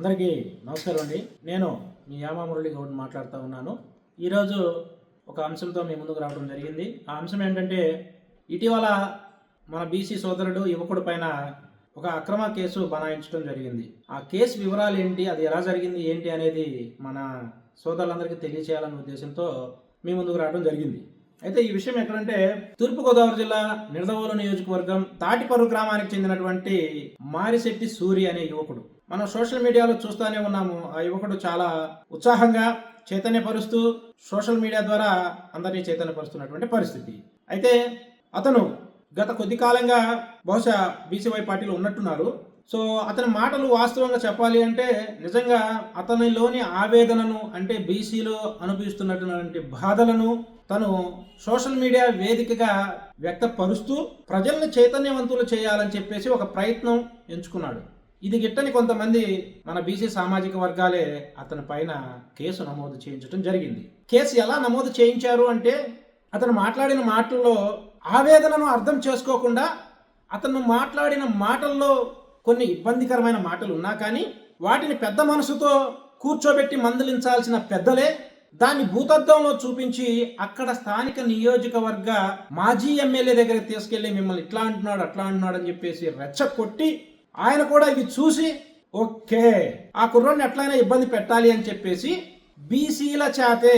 అందరికీ నమస్కారం అండి. నేను మీ యామా మురళి గౌడ్ మాట్లాడుతూ ఉన్నాను. ఈరోజు ఒక అంశంతో మీ ముందుకు రావడం జరిగింది. ఆ అంశం ఏంటంటే ఇటీవల మన బీసీ సోదరుడు యువకుడు పైన ఒక అక్రమ కేసు బనాయించడం జరిగింది. ఆ కేసు వివరాలు ఏంటి అది ఎలా జరిగింది ఏంటి అనేది మన సోదరులందరికీ తెలియచేయాలనే ఉద్దేశంతో మీ ముందుకు రావడం జరిగింది. అయితే ఈ విషయం ఎక్కడంటే తూర్పుగోదావరి జిల్లా నిడదవోలు నియోజకవర్గం తాటిపర్రు గ్రామానికి చెందినటువంటి మారిశెట్టి సూరి అనే యువకుడు. మనం సోషల్ మీడియాలో చూస్తూనే ఉన్నాము. ఆ యువకుడు చాలా ఉత్సాహంగా చైతన్యపరుస్తూ సోషల్ మీడియా ద్వారా అందరినీ చైతన్యపరుస్తున్నటువంటి పరిస్థితి. అయితే అతను గత కొద్ది కాలంగా బహుశా బీసీవై పార్టీలో ఉన్నట్టున్నారు. సో అతని మాటలు వాస్తవంగా చెప్పాలి అంటే నిజంగా అతనిలోని ఆవేదనను అంటే బీసీలో అనుభవిస్తున్నటువంటి బాధలను తను సోషల్ మీడియా వేదికగా వ్యక్తపరుస్తూ ప్రజల్ని చైతన్యవంతులు చేయాలని చెప్పేసి ఒక ప్రయత్నం ఎంచుకున్నాడు. ఇది గిట్టని కొంతమంది మన బీసీ సామాజిక వర్గాలే అతని పైన కేసు నమోదు చేయించడం జరిగింది. కేసు ఎలా నమోదు చేయించారు అంటే అతను మాట్లాడిన మాటల్లో ఆవేదనను అర్థం చేసుకోకుండా అతను మాట్లాడిన మాటల్లో కొన్ని ఇబ్బందికరమైన మాటలు ఉన్నా కానీ వాటిని పెద్ద మనసుతో కూర్చోబెట్టి మందలించాల్సిన పెద్దలే దాన్ని భూతత్వంలో చూపించి అక్కడ స్థానిక నియోజకవర్గ మాజీ ఎమ్మెల్యే దగ్గర తీసుకెళ్ళి మిమ్మల్ని ఇట్లా అంటున్నాడు అట్లా అంటున్నాడు అని చెప్పేసి రెచ్చగొట్టి ఆయన కూడా ఇవి చూసి ఓకే ఆ కుర్రాన్ని ఎట్లయినా ఇబ్బంది పెట్టాలి అని చెప్పేసి బీసీల చేతే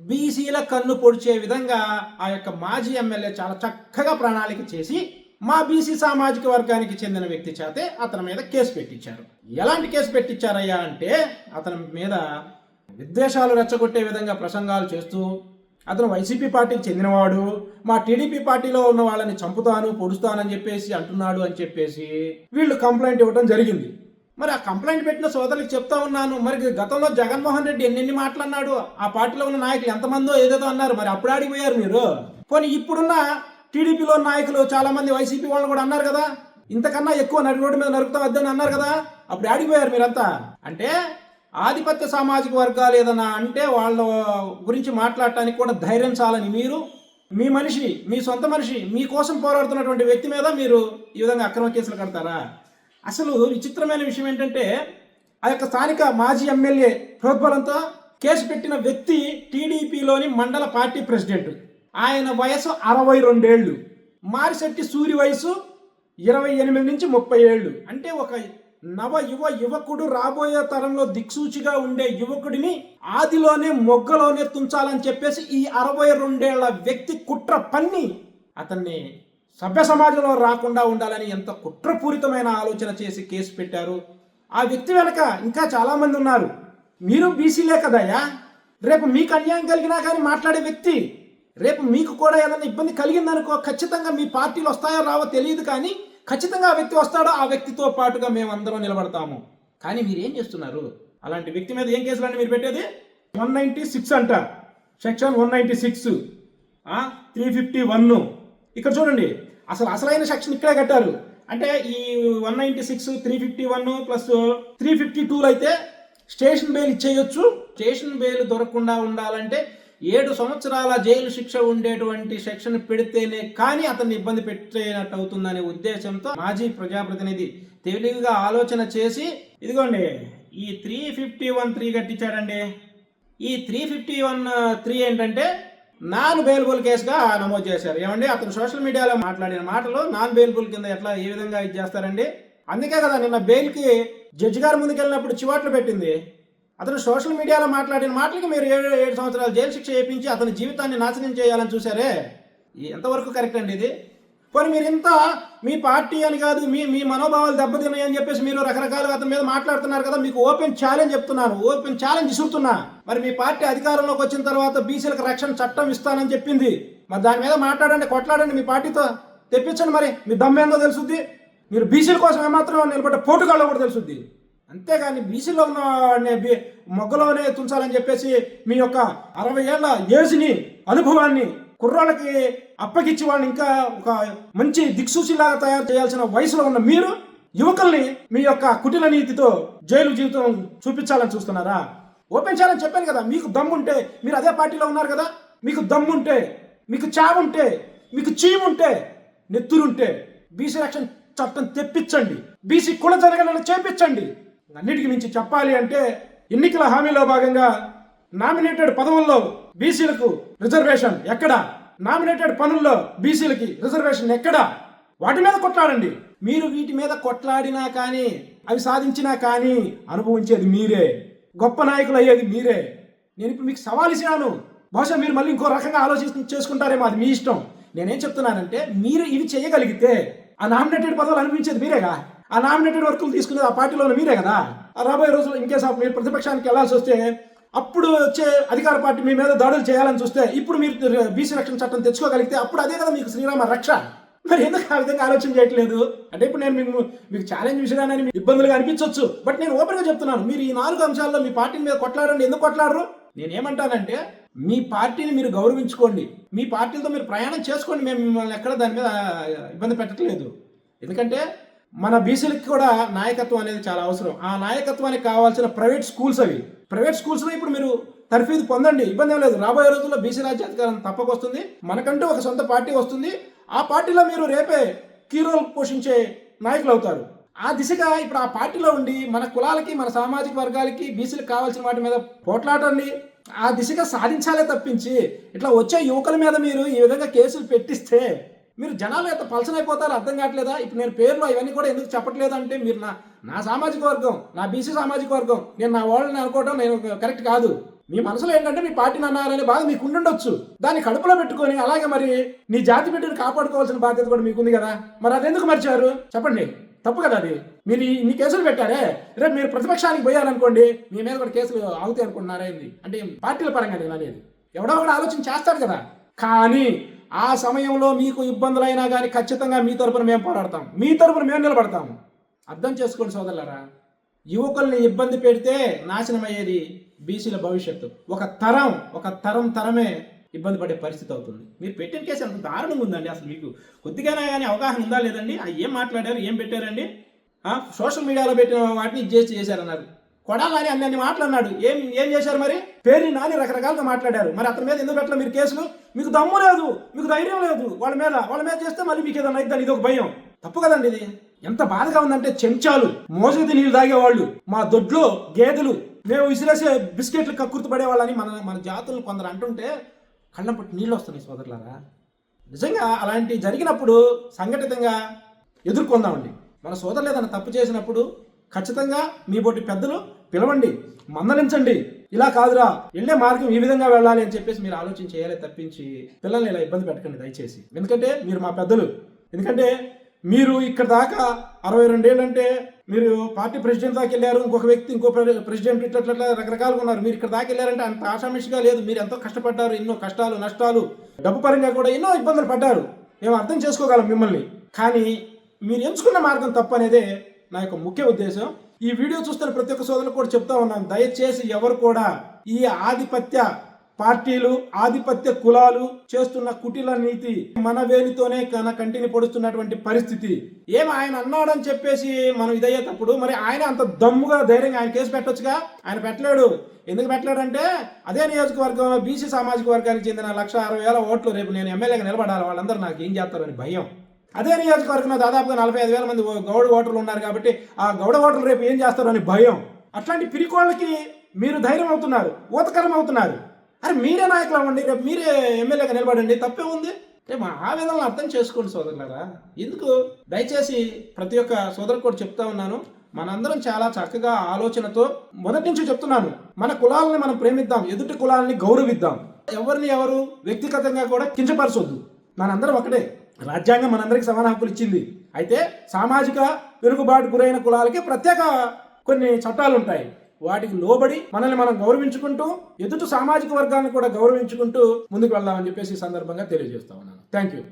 బీసీల కన్ను పొడిచే విధంగా ఆ యొక్క మాజీ ఎమ్మెల్యే చాలా చక్కగా ప్రణాళిక చేసి మా బీసీ సామాజిక వర్గానికి చెందిన వ్యక్తి చేతే అతని మీద కేసు పెట్టించారు. ఎలాంటి కేసు పెట్టించారయ్యా అంటే అతని మీద విద్వేషాలు రెచ్చగొట్టే విధంగా ప్రసంగాలు చేస్తూ అతను వైసీపీ పార్టీకి చెందినవాడు మా టీడీపీ పార్టీలో ఉన్న వాళ్ళని చంపుతాను పొడుస్తానని చెప్పేసి అంటున్నాడు అని చెప్పేసి వీళ్ళు కంప్లైంట్ ఇవ్వడం జరిగింది. మరి ఆ కంప్లైంట్ పెట్టిన సోదరులకు చెప్తా ఉన్నాను. మరి గతంలో జగన్మోహన్ రెడ్డి ఎన్నెన్ని మాటలు ఆ పార్టీలో ఉన్న నాయకులు ఎంతమందో ఏదేదో అన్నారు. మరి అప్పుడు ఆడిపోయారు మీరు. పోనీ ఇప్పుడున్న టీడీపీలో నాయకులు చాలా మంది వైసీపీ వాళ్ళు కూడా అన్నారు కదా. ఇంతకన్నా ఎక్కువ నడి రోడ్డు మీద నరుకుతాం వద్దని అన్నారు కదా. అప్పుడు ఆడిపోయారు మీరంతా. అంటే ఆధిపత్య సామాజిక వర్గాలు ఏదైనా అంటే వాళ్ళ గురించి మాట్లాడటానికి కూడా ధైర్యం చాలని మీరు మీ మనిషి మీ సొంత మనిషి మీకోసం పోరాడుతున్నటువంటి వ్యక్తి మీద మీరు ఈ విధంగా అక్రమ కేసులు కడతారా? అసలు విచిత్రమైన విషయం ఏంటంటే ఆ యొక్క స్థానిక మాజీ ఎమ్మెల్యే ప్రోద్బలంతో కేసు పెట్టిన వ్యక్తి టీడీపీలోని మండల పార్టీ ప్రెసిడెంట్. ఆయన వయసు అరవై రెండేళ్ళు. మారిశెట్టి సూరి వయసు ఇరవై ఎనిమిది నుంచి ముప్పై ఏళ్ళు. అంటే ఒక నవ యువ యువకుడు రాబోయే తరంలో దిక్సూచిగా ఉండే యువకుడిని ఆదిలోనే మొగ్గలోనే తుంచాలని చెప్పేసి ఈ అరవై రెండేళ్ళ వ్యక్తి కుట్ర పన్ని అతన్ని సభ్య సమాజంలో రాకుండా ఉండాలని ఎంత కుట్రపూరితమైన ఆలోచన చేసి కేసు పెట్టారు. ఆ వ్యక్తి వెనక ఇంకా చాలామంది ఉన్నారు. మీరు బీసీలే కదయ్యా? రేపు మీకు అన్యాయం కలిగినా కానీ మాట్లాడే వ్యక్తి రేపు మీకు కూడా ఏదైనా ఇబ్బంది కలిగిందనుకో ఖచ్చితంగా మీ పార్టీలు వస్తాయో రావో తెలియదు కానీ ఖచ్చితంగా ఆ వ్యక్తి వస్తాడో ఆ వ్యక్తితో పాటుగా మేము నిలబడతాము. కానీ మీరు ఏం చేస్తున్నారు? అలాంటి వ్యక్తి మీద ఏం కేసులు అండి మీరు పెట్టేది? వన్ నైంటీ సిక్స్ అంట. Section one ninety six. Three fifty one. ఇక్కడ చూడండి. అసలు అసలైన సెక్షన్ ఇక్కడే కట్టారు. అంటే ఈ one ninety six three fifty one plus three fifty tool అయితే స్టేషన్ బెయిల్ ఇచ్చేయొచ్చు. స్టేషన్ బెయిల్ దొరకకుండా ఉండాలంటే ఏడు సంవత్సరాల జైలు శిక్ష ఉండేటువంటి సెక్షన్ పెడితేనే కానీ అతన్ని ఇబ్బంది పెట్టేనట్టు అవుతుందనే ఉద్దేశంతో మాజీ ప్రజాప్రతినిధి తెలివిగా ఆలోచన చేసి ఇదిగోండి ఈ త్రీ ఫిఫ్టీ వన్ త్రీ కట్టించాడండి. ఈ త్రీ ఫిఫ్టీ వన్ త్రీ ఏంటంటే నాన్ బెయిలబుల్ కేసుగా నమోదు చేశారు. ఏమండి అతను సోషల్ మీడియాలో మాట్లాడిన మాటలు నాన్ బెయిలబుల్ కింద ఎట్లా ఏ విధంగా ఇది చేస్తారండి? అందుకే కదా నిన్న బెయిల్కి జడ్జి గారి ముందుకు వెళ్ళినప్పుడు చివాట్లు పెట్టింది. అతను సోషల్ మీడియాలో మాట్లాడిన మాటలకి మీరు ఏడు ఏడు సంవత్సరాలు జైలు శిక్ష వేయించి అతని జీవితాన్ని నాశనం చేయాలని చూసారే ఎంతవరకు కరెక్ట్ అండి ఇది? పోనీ మీరు ఇంత మీ పార్టీ అని కాదు మీ మీ మనోభావాలు దెబ్బతిన్నాయి అని చెప్పేసి మీరు రకరకాలుగా అతని మీద మాట్లాడుతున్నారు కదా మీకు ఓపెన్ ఛాలెంజ్ చెప్తున్నాను ఓపెన్ ఛాలెంజ్ ఇస్తున్నా మరి మీ పార్టీ అధికారంలోకి వచ్చిన తర్వాత బీసీలకు రక్షణ చట్టం ఇస్తానని చెప్పింది. మరి దాని మీద మాట్లాడండి కొట్లాడండి మీ పార్టీతో. తెప్పించండి మరి మీ దమ్మేందో తెలుసుద్ది. మీరు బీసీల కోసం ఏమాత్రం నిలబడ్డ పోటుగాళ్ళో కూడా తెలుసుద్ది. అంతేగాని బీసీలో ఉన్న మొగ్గలోనే తుంచాలని చెప్పేసి మీ యొక్క అరవై ఏళ్ళ ఏజ్ని అనుభవాన్ని కుర్రాళ్ళకి అప్పగిచ్చి వాళ్ళని ఇంకా ఒక మంచి దిక్సూచిలాగా తయారు చేయాల్సిన వయసులో ఉన్న మీరు యువకుల్ని మీ యొక్క కుటిల నీతితో జైలు జీవితం చూపించాలని చూస్తున్నారా? ఓపెన్ చేయాలని చెప్పాను కదా మీకు దమ్ముంటే మీరు అదే పార్టీలో ఉన్నారు కదా మీకు దమ్ముంటే మీకు చావుంటే మీకు చీముంటే నెత్తురుంటే బీసీ రక్షణ చట్టం తెప్పించండి. బీసీ కుల జరగనని చేపించండి. అన్నిటికీ మించి చెప్పాలి అంటే ఎన్నికల హామీలో భాగంగా నామినేటెడ్ పదవుల్లో బీసీలకు రిజర్వేషన్ ఎక్కడ? నామినేటెడ్ పనుల్లో బీసీలకి రిజర్వేషన్ ఎక్కడ? వాటి మీద కొట్లాడండి. మీరు వీటి మీద కొట్లాడినా కానీ అవి సాధించినా కానీ అనుభవించేది మీరే. గొప్ప నాయకులు అయ్యేది మీరే. నేను ఇప్పుడు మీకు సవాల్ ఇచ్చినాను బహుశా మీరు మళ్ళీ ఇంకో రకంగా ఆలోచించి చేసుకుంటారేమో అది మీ ఇష్టం. నేనేం చెప్తున్నానంటే మీరు ఇవి చేయగలిగితే ఆ నామినేటెడ్ పదవులు అనిపించేది మీరేగా? ఆ నామినేటెడ్ వర్కులు తీసుకునేది ఆ పార్టీలో మీరే కదా? ఆ రాబోయే రోజుల్లో ఇంకేస్ మీరు ప్రతిపక్షానికి వెళ్ళాల్సి వస్తే అప్పుడు వచ్చే అధికార పార్టీ మీ మీద దాడులు చేయాలని చూస్తే ఇప్పుడు మీరు బీసీ రక్షణ చట్టం తెచ్చుకోగలిగితే అప్పుడు అదే కదా మీకు శ్రీరామ రక్ష. మరి ఎందుకు ఆ విధంగా ఆలోచన చేయట్లేదు? అంటే ఇప్పుడు నేను మీకు మీకు ఛాలెంజ్ విషయాన్ని మీకు ఇబ్బందులుగా అనిపించవచ్చు బట్ నేను ఓపెన్గా చెప్తున్నాను. మీరు ఈ నాలుగు అంశాల్లో మీ పార్టీ మీద కొట్లాడండి. ఎందుకు కొట్లాడరు? నేనేమంటానంటే మీ పార్టీని మీరు గౌరవించుకోండి. మీ పార్టీలతో మీరు ప్రయాణం చేసుకోండి. మేము మిమ్మల్ని ఎక్కడ దాని మీద ఇబ్బంది పెట్టట్లేదు. ఎందుకంటే మన బీసీలకి కూడా నాయకత్వం అనేది చాలా అవసరం. ఆ నాయకత్వానికి కావాల్సిన ప్రైవేట్ స్కూల్స్ అవి. ప్రైవేట్ స్కూల్స్లో ఇప్పుడు మీరు తర్ఫీదు పొందండి. ఇబ్బంది ఏం లేదు. రాబోయే రోజుల్లో బీసీ రాజ్యాధికారం తప్పకొస్తుంది. మనకంటూ ఒక సొంత పార్టీ వస్తుంది. ఆ పార్టీలో మీరు రేపే కీ రోల్ పోషించే నాయకులు అవుతారు. ఆ దిశగా ఇప్పుడు ఆ పార్టీలో ఉండి మన కులాలకి మన సామాజిక వర్గాలకి బీసీలకు కావాల్సిన వాటి మీద పోట్లాడండి. ఆ దిశగా సాధించాలే తప్పించి ఇట్లా వచ్చే యువకుల మీద మీరు ఈ విధంగా కేసులు పెట్టిస్తే మీరు జనాలు ఎంత పలసనైపోతారో అర్థం కావట్లేదా? ఇప్పుడు నేను పేర్లు ఇవన్నీ కూడా ఎందుకు చెప్పట్లేదు అంటే మీరు నా నా సామాజిక వర్గం నా బీసీ సామాజిక వర్గం నేను నా వాళ్ళని అనుకోవడం నేను కరెక్ట్ కాదు. మీ మనసులో ఏంటంటే మీ పార్టీ అన్నారనే బాధ మీకు ఉండుండొచ్చు. దాన్ని కడుపులో పెట్టుకొని అలాగే మరి నీ జాతి బిడ్డను కాపాడుకోవాల్సిన బాధ్యత కూడా మీకుంది కదా? మరి అది ఎందుకు మర్చారు? చెప్పండి. తప్పు కదా అది? మీరు ఈ- ఇన్ని కేసులు పెట్టారే? రేపు మీరు ప్రతిపక్షానికి పోయారనుకోండి మీ మీద కూడా కేసులు అవుతాయి అనుకుంటున్నారా ఏంది? అంటే పార్టీల పరంగా నేను అనేది ఎవడో కూడా ఆలోచన చేస్తాడు కదా. కానీ ఆ సమయంలో మీకు ఇబ్బందులైనా కానీ ఖచ్చితంగా మీ తరపున మేము పోరాడతాం. మీ తరపున మేము నిలబడతాం. అర్థం చేసుకోండి సోదరులరా. యువకుల్ని ఇబ్బంది పెడితే నాశనం అయ్యేది బీసీల భవిష్యత్తు. ఒక తరం ఒక తరం తరమే ఇబ్బంది పడే పరిస్థితి అవుతుంది. మీరు పెట్టిన కేసు అంత దారుణంగా ఉందండి అసలు మీకు. కొద్దిగానే కానీ అవగాహన ఉందా లేదండి? ఏం మాట్లాడారు? ఏం పెట్టారండి? ఆ, సోషల్ మీడియాలో పెట్టిన వాటిని చేసి చేశారన్నారు. కొడాలని అన్ని అన్ని మాట్లాడినాడు ఏం ఏం చేశారు మరి? పేరుని నాని రకరకాలుగా మాట్లాడారు. మరి అతని మీద ఎందుకు పెట్టలేదు మీరు కేసులు? మీకు దమ్ము లేదు మీకు ధైర్యం లేదు. వాళ్ళ మీద వాళ్ళ మీద చేస్తే మళ్ళీ మీకు ఏదైనా అయిద్దని ఇది ఒక భయం. తప్పు కదండి ఇది. ఎంత బాధగా ఉందంటే చెంచాలు మోసగితే నీళ్ళు తాగేవాళ్ళు. మా దొడ్లో గేదెలు మేము విసిరేసే బిస్కెట్లు కక్కుర్తి పడేవాళ్ళని మన మన జాతులు కొందరు అంటుంటే కళ్ళం పట్టి నీళ్ళు వస్తున్నాయి సోదరులారా. నిజంగా అలాంటి జరిగినప్పుడు సంఘటితంగా ఎదుర్కొందామండి. మన సోదరులు ఏదైనా తప్పు చేసినప్పుడు ఖచ్చితంగా మీ బోటి పెద్దలు పిలవండి మందలించండి. ఇలా కాదురా వెళ్ళే మార్గం ఈ విధంగా వెళ్ళాలి అని చెప్పేసి మీరు ఆలోచన చేయాలి తప్పించి పిల్లల్ని ఇలా ఇబ్బంది పెట్టకండి దయచేసి. ఎందుకంటే మీరు మా పెద్దలు. ఎందుకంటే మీరు ఇక్కడ దాకా అరవై రెండేళ్ళంటే మీరు పార్టీ ప్రెసిడెంట్ దాకా వెళ్ళారు ఇంకొక వ్యక్తి ఇంకో ప్రెసిడెంట్ ఇట్లా ఇట్లా రకరకాలుగా ఉన్నారు. మీరు ఇక్కడ దాకా వెళ్ళారంటే అంత ఆషామిషిగా లేదు. మీరు ఎంతో కష్టపడ్డారు ఎన్నో కష్టాలు నష్టాలు డబ్బు పరంగా కూడా ఎన్నో ఇబ్బందులు పడ్డారు. మేము అర్థం చేసుకోగలం మిమ్మల్ని. కానీ మీరు ఎంచుకున్న మార్గం తప్పు అనేదే నా యొక్క ముఖ్య ఉద్దేశం ఈ వీడియో చూస్తున్న ప్రతి ఒక్క సోదరులు కూడా చెప్తా ఉన్నాను. దయచేసి ఎవరు కూడా ఈ ఆధిపత్య పార్టీలు ఆధిపత్య కులాలు చేస్తున్న కుటిల నీతి మన వేలితోనే కన కంటిని పొడుస్తున్నటువంటి పరిస్థితి. ఏం ఆయన అన్నాడని చెప్పేసి మనం ఇదయ్యేటప్పుడు మరి ఆయన అంత దమ్ముగా ధైర్యంగా ఆయన కేసు పెట్టొచ్చుగా? ఆయన పెట్టలేడు. ఎందుకు పెట్టలేడంటే అదే నియోజకవర్గంలో బీసీ సామాజిక వర్గానికి చెందిన లక్ష అరవై వేల ఓట్లు రేపు నేను ఎమ్మెల్యేగా నిలబడాలి. వాళ్ళందరూ నాకు ఏం చేస్తారని భయం. అదే నియోజకవర్గంలో దాదాపుగా నలభై ఐదు వేల మంది గౌడ ఓటర్లు ఉన్నారు కాబట్టి ఆ గౌడ ఓటర్లు రేపు ఏం చేస్తారో అని భయం. అట్లాంటి పిరికోళ్ళకి మీరు ధైర్యం అవుతున్నారు ఊతకరం అవుతున్నారు. అరే మీరే నాయకులు అవ్వండి రేపు మీరే ఎమ్మెల్యేగా నిలబడండి తప్పే ఉంది. రేపు మా ఆవేదనలు అర్థం చేసుకోండి సోదరులారా. ఎందుకు? దయచేసి ప్రతి ఒక్క సోదరు కూడా చెప్తా ఉన్నాను. మనందరం చాలా చక్కగా ఆలోచనతో మొదటి నుంచి చెప్తున్నాను. మన కులాలని మనం ప్రేమిద్దాం ఎదుటి కులాలని గౌరవిద్దాం. ఎవరిని ఎవరు వ్యక్తిగతంగా కూడా కించపరచొద్దు. మనందరం ఒకటే. రాజ్యాంగం మనందరికీ సమాన హక్కులు ఇచ్చింది. అయితే సామాజిక వెనుకబాటు గురైన కులాలకి ప్రత్యేక కొన్ని చట్టాలు ఉంటాయి వాటికి లోబడి మనల్ని మనం గౌరవించుకుంటూ ఎదుటి సామాజిక వర్గాన్ని కూడా గౌరవించుకుంటూ ముందుకు వెళ్దామని చెప్పేసి ఈ సందర్భంగా తెలియజేస్తా ఉన్నాను. Thank you